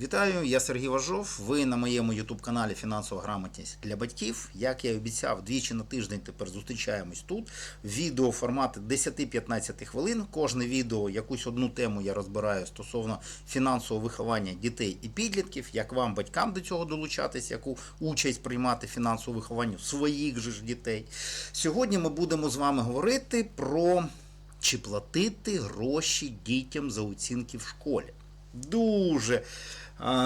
Вітаю, я Сергій Важов. Ви на моєму ютуб-каналі Фінансова грамотність для батьків. Як я і обіцяв, двічі на тиждень тепер зустрічаємось тут. Відео формати 10-15 хвилин. Кожне відео якусь одну тему я розбираю стосовно фінансового виховання дітей і підлітків, як вам, батькам до цього долучатись, яку участь приймати в фінансовому вихованні своїх же ж дітей. Сьогодні ми будемо з вами говорити про чи платити гроші дітям за оцінки в школі. Дуже е,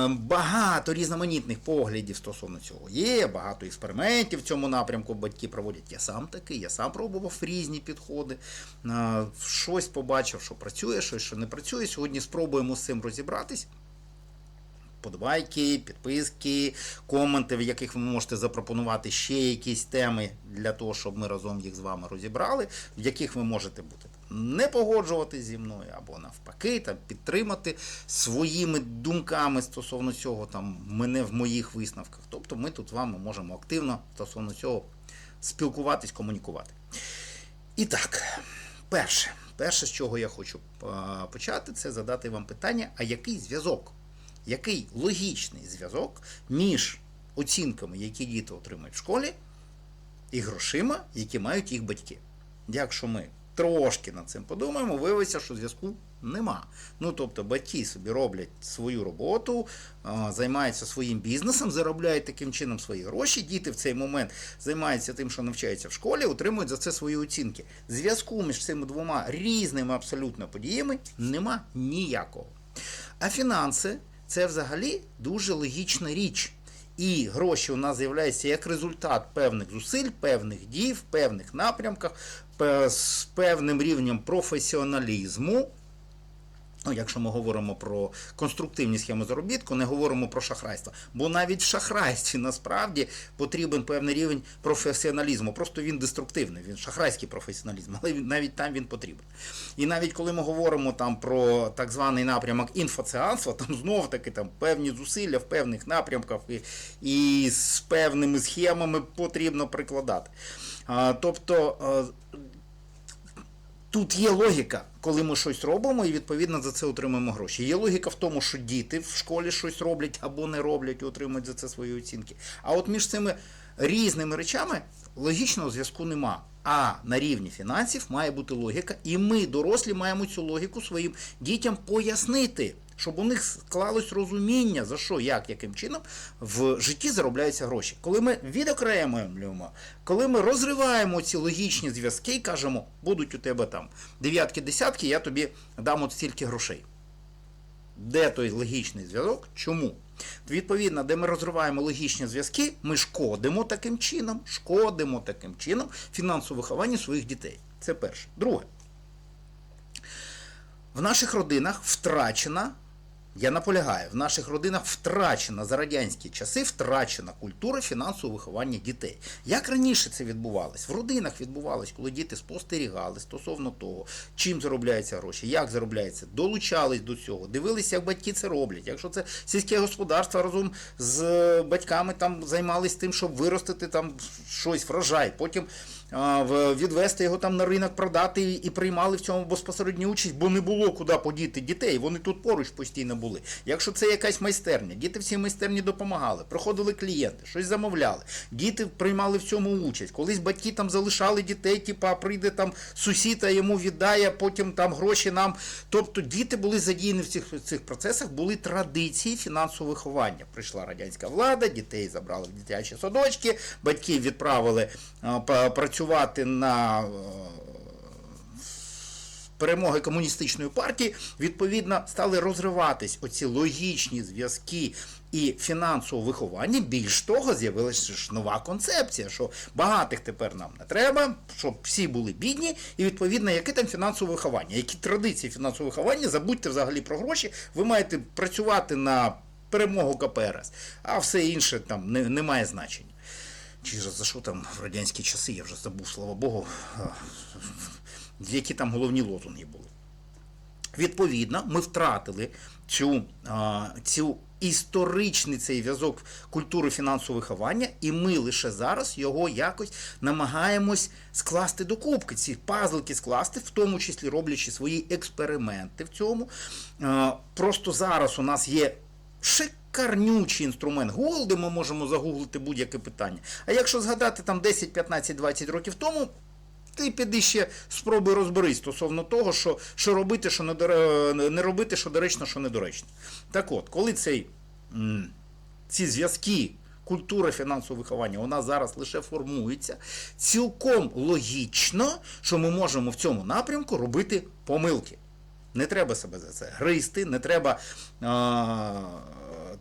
багато різноманітних поглядів стосовно цього є, багато експериментів в цьому напрямку батьки проводять. Я сам такий, я сам пробував різні підходи. Е, Щось побачив, що працює, щось, що не працює. Сьогодні спробуємо з цим розібратись. Подобайки, підписки, коменти, в яких ви можете запропонувати ще якісь теми для того, щоб ми разом їх з вами розібрали, в яких ви можете бути не погоджуватись зі мною або навпаки, там підтримати своїми думками стосовно цього, там мене в моїх висновках. Тобто ми тут з вами можемо активно стосовно цього спілкуватись, комунікувати. І так, перше, перше, з чого я хочу почати, це задати вам питання: а який зв'язок? Який логічний зв'язок між оцінками, які діти отримують в школі, і грошима, які мають їх батьки? Якщо ми трошки над цим подумаємо, виявиться, що зв'язку нема. Ну тобто батьки собі роблять свою роботу, займаються своїм бізнесом, заробляють таким чином свої гроші. Діти в цей момент займаються тим, що навчаються в школі, отримують за це свої оцінки. Зв'язку між цими двома різними абсолютно подіями нема ніякого. А фінанси це взагалі дуже логічна річ. І гроші у нас з'являються як результат певних зусиль, певних дій, в певних напрямках, з певним рівнем професіоналізму. Ну, якщо ми говоримо про конструктивні схеми заробітку, не говоримо про шахрайство. Бо навіть в шахрайстві насправді потрібен певний рівень професіоналізму. Просто він деструктивний, він шахрайський професіоналізм, але навіть там він потрібен. І навіть коли ми говоримо там про так званий напрямок інфоціанства, там знов таки там певні зусилля в певних напрямках і, і з певними схемами потрібно прикладати. А, тобто. Тут є логіка, коли ми щось робимо і відповідно за це отримуємо гроші. Є логіка в тому, що діти в школі щось роблять або не роблять і отримують за це свої оцінки. А от між цими різними речами логічного зв'язку нема. А на рівні фінансів має бути логіка, і ми, дорослі, маємо цю логіку своїм дітям пояснити, щоб у них склалось розуміння, за що, як, яким чином в житті заробляються гроші. Коли ми відокремлюємо, коли ми розриваємо ці логічні зв'язки і кажемо, будуть у тебе там дев'ятки, десятки, я тобі дам от стільки грошей. Де той логічний зв'язок? Чому? Відповідно, де ми розриваємо логічні зв'язки, ми шкодимо таким чином, шкодимо таким чином фінансовому вихованню своїх дітей. Це перше. Друге. В наших родинах втрачена, я наполягаю, в наших родинах втрачена за радянські часи втрачена культура фінансового виховання дітей. Як раніше це відбувалось? В родинах відбувалось, коли діти спостерігали стосовно того, чим заробляються гроші, як заробляється, долучались до цього, дивилися, як батьки це роблять. Якщо це сільське господарство разом з батьками там займались тим, щоб виростити там щось, врожай, потім відвести його там на ринок, продати і приймали в цьому безпосередню участь, бо не було куди подіти дітей. Вони тут поруч постійно були. Якщо це якась майстерня, діти в цій майстерні допомагали, приходили клієнти, щось замовляли. Діти приймали в цьому участь. Колись батьки там залишали дітей, типа прийде там сусід, а йому віддає, потім там гроші нам. Тобто діти були задіяні в цих, в цих процесах, були традиції фінансового виховання. Прийшла радянська влада, дітей забрали в дитячі садочки, батьків відправили па- працювати на. е, перемоги комуністичної партії, відповідно, стали розриватись оці логічні зв'язки і фінансового виховання. Більш того, з'явилася ж нова концепція, що багатих тепер нам не треба, щоб всі були бідні, і відповідно, яке там фінансове виховання, які традиції фінансового виховання, забудьте взагалі про гроші, ви маєте працювати на перемогу КПРС, а все інше там не, не має значення. Чи за що там в радянські часи, я вже забув, слава Богу, які там головні лозунги були. Відповідно, ми втратили цю, цю історичний цей зв'язок культури фінансового виховання, і ми лише зараз його якось намагаємось скласти до кубки, ці пазлики скласти, в тому числі роблячи свої експерименти в цьому. Просто зараз у нас є Шикарнючий інструмент. Де ми можемо загуглити будь-яке питання. А якщо згадати там 10, 15, 20 років тому, ти піди ще спробуй розберись стосовно того, що, що робити, що недоре- не робити, що доречно, що недоречно. Так от, коли цей, ці зв'язки, культура фінансового виховання, вона зараз лише формується, цілком логічно, що ми можемо в цьому напрямку робити помилки. Не треба себе за це гризти, не треба а,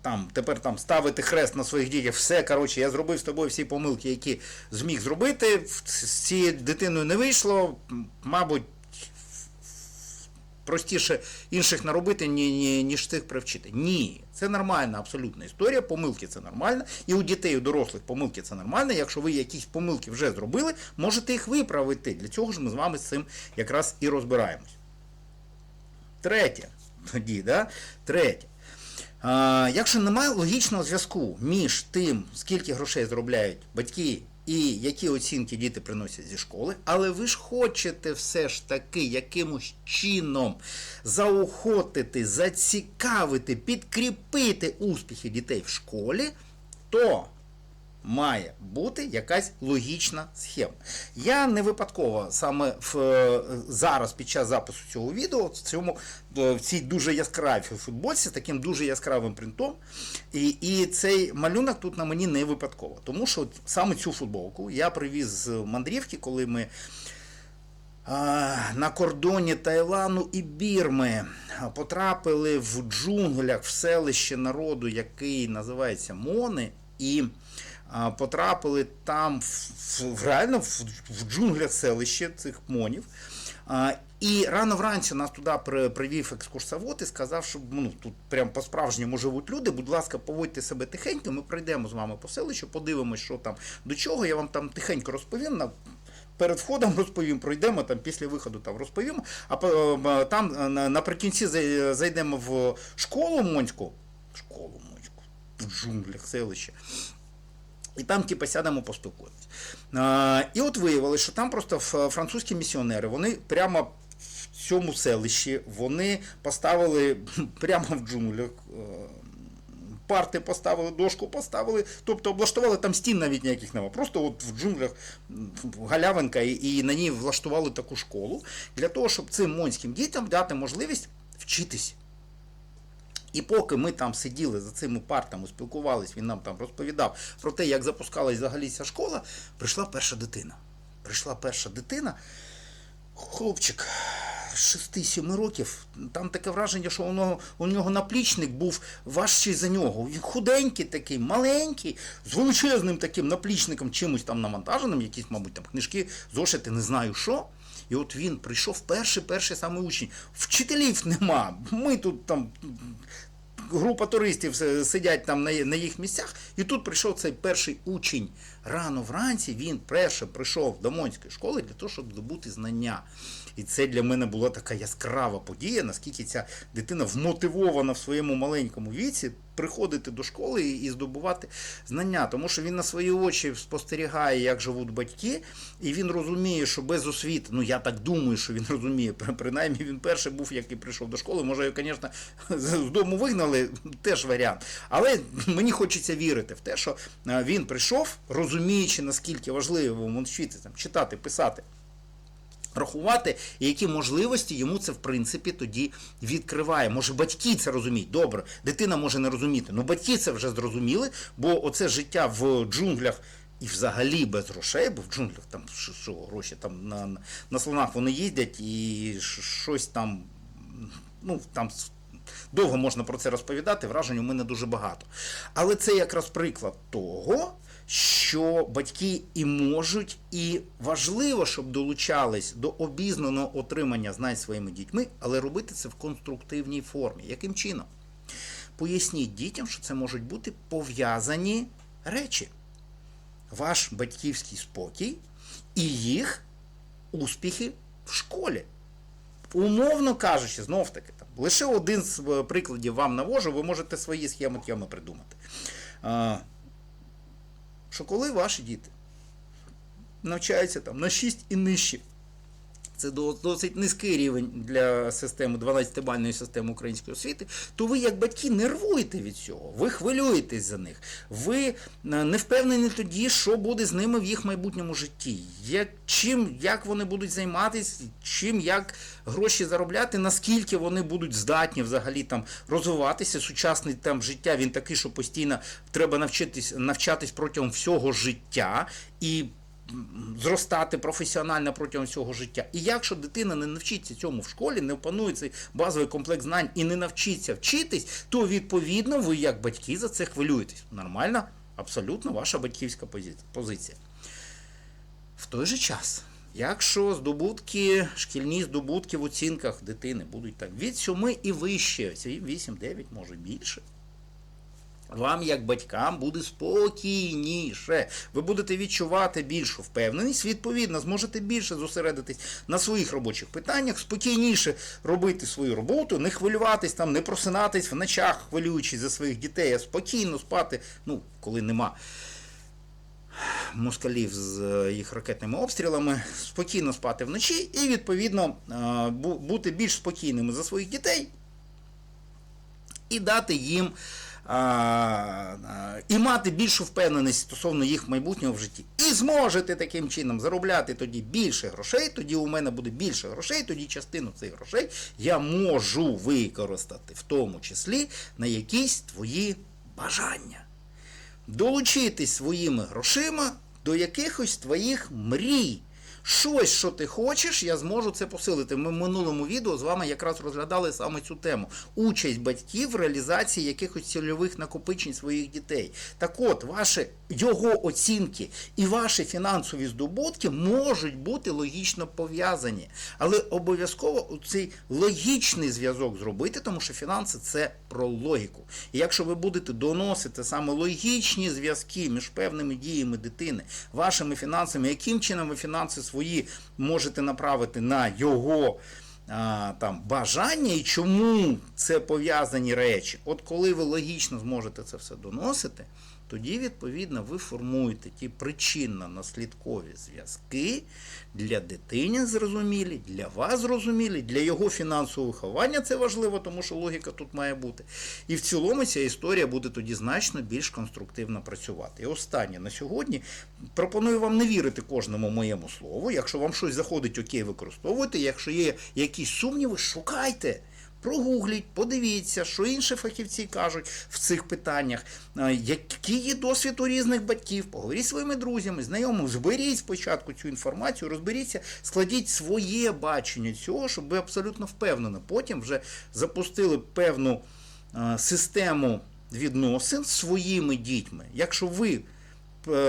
там, тепер там ставити хрест на своїх дітях. Все, коротше, я зробив з тобою всі помилки, які зміг зробити. З цією дитиною не вийшло. Мабуть, простіше інших наробити, ні, ні, ніж тих привчити. Ні, це нормальна абсолютна історія. Помилки це нормально. І у дітей, у дорослих помилки це нормально. Якщо ви якісь помилки вже зробили, можете їх виправити. Для цього ж ми з вами з цим якраз і розбираємось. Третє. Тоді, да? Третє. Якщо немає логічного зв'язку між тим, скільки грошей заробляють батьки і які оцінки діти приносять зі школи, але ви ж хочете все ж таки якимось чином заохотити, зацікавити, підкріпити успіхи дітей в школі, то має бути якась логічна схема. Я не випадково саме в, е, зараз під час запису цього відео в цьому е, в цій дуже яскравій футболці з таким дуже яскравим принтом. І, і цей малюнок тут на мені не випадково. Тому що саме цю футболку я привіз з мандрівки, коли ми. На кордоні Таїлану і Бірми потрапили в джунглях в селище народу, який називається Мони, і потрапили там в, реально в, джунглях селище цих монів. І рано вранці нас туди привів екскурсовод і сказав, що ну, тут прям по-справжньому живуть люди. Будь ласка, поводьте себе тихенько, ми пройдемо з вами по селищу, подивимось, що там до чого. Я вам там тихенько розповім. Перед входом розповім, пройдемо там після виходу там розповімо. А там наприкінці зайдемо в школу Монську. Школу Монську, в джунглях селище. І там, типу, сядемо поспілкуватися. І от виявилось, що там просто французькі місіонери, вони прямо в цьому селищі, вони поставили прямо в джунглях. е, Парти поставили, дошку поставили, тобто облаштували там стін навіть ніяких нема. Просто от в джунглях галявинка і, і на ній влаштували таку школу для того, щоб цим монським дітям дати можливість вчитись. І поки ми там сиділи за цими партами, спілкувались, він нам там розповідав про те, як запускалась взагалі ця школа, прийшла перша дитина. Прийшла перша дитина, хлопчик 6-7 років. Там таке враження, що у нього, у нього наплічник був важчий за нього. Він худенький такий, маленький, з величезним таким наплічником, чимось там навантаженим, якісь, мабуть, там книжки, зошити, не знаю що. І от він прийшов перший, перший саме учень. Вчителів нема. Ми тут там група туристів сидять там на, їх місцях, і тут прийшов цей перший учень. Рано вранці він перше прийшов до Монської школи для того, щоб здобути знання. І це для мене була така яскрава подія, наскільки ця дитина вмотивована в своєму маленькому віці приходити до школи і здобувати знання. Тому що він на свої очі спостерігає, як живуть батьки, і він розуміє, що без освіти, ну я так думаю, що він розуміє, при- принаймні він перший був, який прийшов до школи. Може, його, звісно, з дому вигнали, теж варіант. Але мені хочеться вірити в те, що е, він прийшов, розуміючи, наскільки важливо вчити там, читати, писати рахувати, і які можливості йому це в принципі тоді відкриває. Може, батьки це розуміють. Добре, дитина може не розуміти. Ну батьки це вже зрозуміли, бо оце життя в джунглях. І взагалі без грошей, бо в джунглях там що, гроші там на, на, на слонах вони їздять і щось там, ну там довго можна про це розповідати, вражень у мене дуже багато. Але це якраз приклад того, що батьки і можуть, і важливо, щоб долучались до обізнаного отримання знань своїми дітьми, але робити це в конструктивній формі. Яким чином? Поясніть дітям, що це можуть бути пов'язані речі. Ваш батьківський спокій і їх успіхи в школі. Умовно кажучи, знов таки, там, лише один з е, прикладів вам навожу, ви можете свої схеми придумати. Що коли ваші діти навчаються там на 6 і нижче це до- досить низький рівень для системи 12-бальної системи української освіти, то ви, як батьки, нервуєте від цього, ви хвилюєтесь за них, ви е, не впевнені тоді, що буде з ними в їх майбутньому житті, як, чим, як вони будуть займатися, чим, як гроші заробляти, наскільки вони будуть здатні взагалі там розвиватися. Сучасний там життя. Він такий, що постійно треба навчитись, навчатись протягом всього життя. І зростати професіонально протягом всього життя. І якщо дитина не навчиться цьому в школі, не опанує цей базовий комплекс знань і не навчиться вчитись, то відповідно ви, як батьки, за це хвилюєтесь. Нормальна, абсолютно ваша батьківська позиція. В той же час, якщо здобутки, шкільні здобутки в оцінках дитини будуть так від 7 і вище, 8-9, може більше. Вам, як батькам, буде спокійніше. Ви будете відчувати більшу впевненість, відповідно, зможете більше зосередитись на своїх робочих питаннях, спокійніше робити свою роботу, не хвилюватись там, не просинатись в ночах, хвилюючись за своїх дітей, а спокійно спати, ну, коли нема москалів з е, їх ракетними обстрілами, спокійно спати вночі і, відповідно, е, бути більш спокійними за своїх дітей і дати їм і мати більшу впевненість стосовно їх майбутнього в житті. І зможете таким чином заробляти тоді більше грошей, тоді у мене буде більше грошей, тоді частину цих грошей я можу використати, в тому числі на якісь твої бажання долучитись своїми грошима до якихось твоїх мрій. Щось, що ти хочеш, я зможу це посилити. Ми в минулому відео з вами якраз розглядали саме цю тему. Участь батьків в реалізації якихось цільових накопичень своїх дітей. Так от, ваші його оцінки і ваші фінансові здобутки можуть бути логічно пов'язані. Але обов'язково цей логічний зв'язок зробити, тому що фінанси це про логіку. І якщо ви будете доносити саме логічні зв'язки між певними діями дитини, вашими фінансами, яким чином ви фінанси свої можете направити на його там, бажання і чому це пов'язані речі. От коли ви логічно зможете це все доносити, тоді, відповідно, ви формуєте ті причинно-наслідкові зв'язки для дитини зрозумілі, для вас зрозумілі, для його фінансового виховання це важливо, тому що логіка тут має бути. І в цілому ця історія буде тоді значно більш конструктивно працювати. І останнє на сьогодні пропоную вам не вірити кожному моєму слову. Якщо вам щось заходить, окей, використовуйте. Якщо є якісь сумніви, шукайте. Прогугліть, подивіться, що інші фахівці кажуть в цих питаннях, е, який є досвід у різних батьків, поговоріть зі своїми друзями, знайомими, зберіть спочатку цю інформацію, розберіться, складіть своє бачення цього, щоб ви абсолютно впевнено потім вже запустили певну е, систему відносин з своїми дітьми. Якщо ви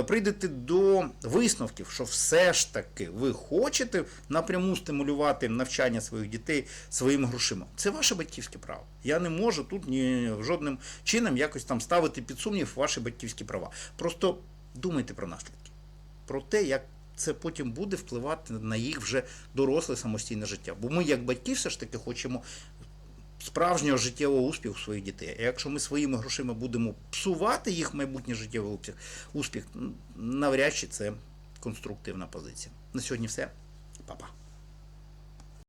прийдете до висновків, що все ж таки ви хочете напряму стимулювати навчання своїх дітей своїми грошима. Це ваше батьківське право. Я не можу тут ні жодним чином якось там ставити під сумнів ваші батьківські права. Просто думайте про наслідки, про те, як це потім буде впливати на їх вже доросле самостійне життя. Бо ми, як батьки, все ж таки хочемо справжнього життєвого успіху своїх дітей. А якщо ми своїми грошима будемо псувати їх майбутній життєвий успіх, навряд чи це конструктивна позиція. На сьогодні все. Па-па.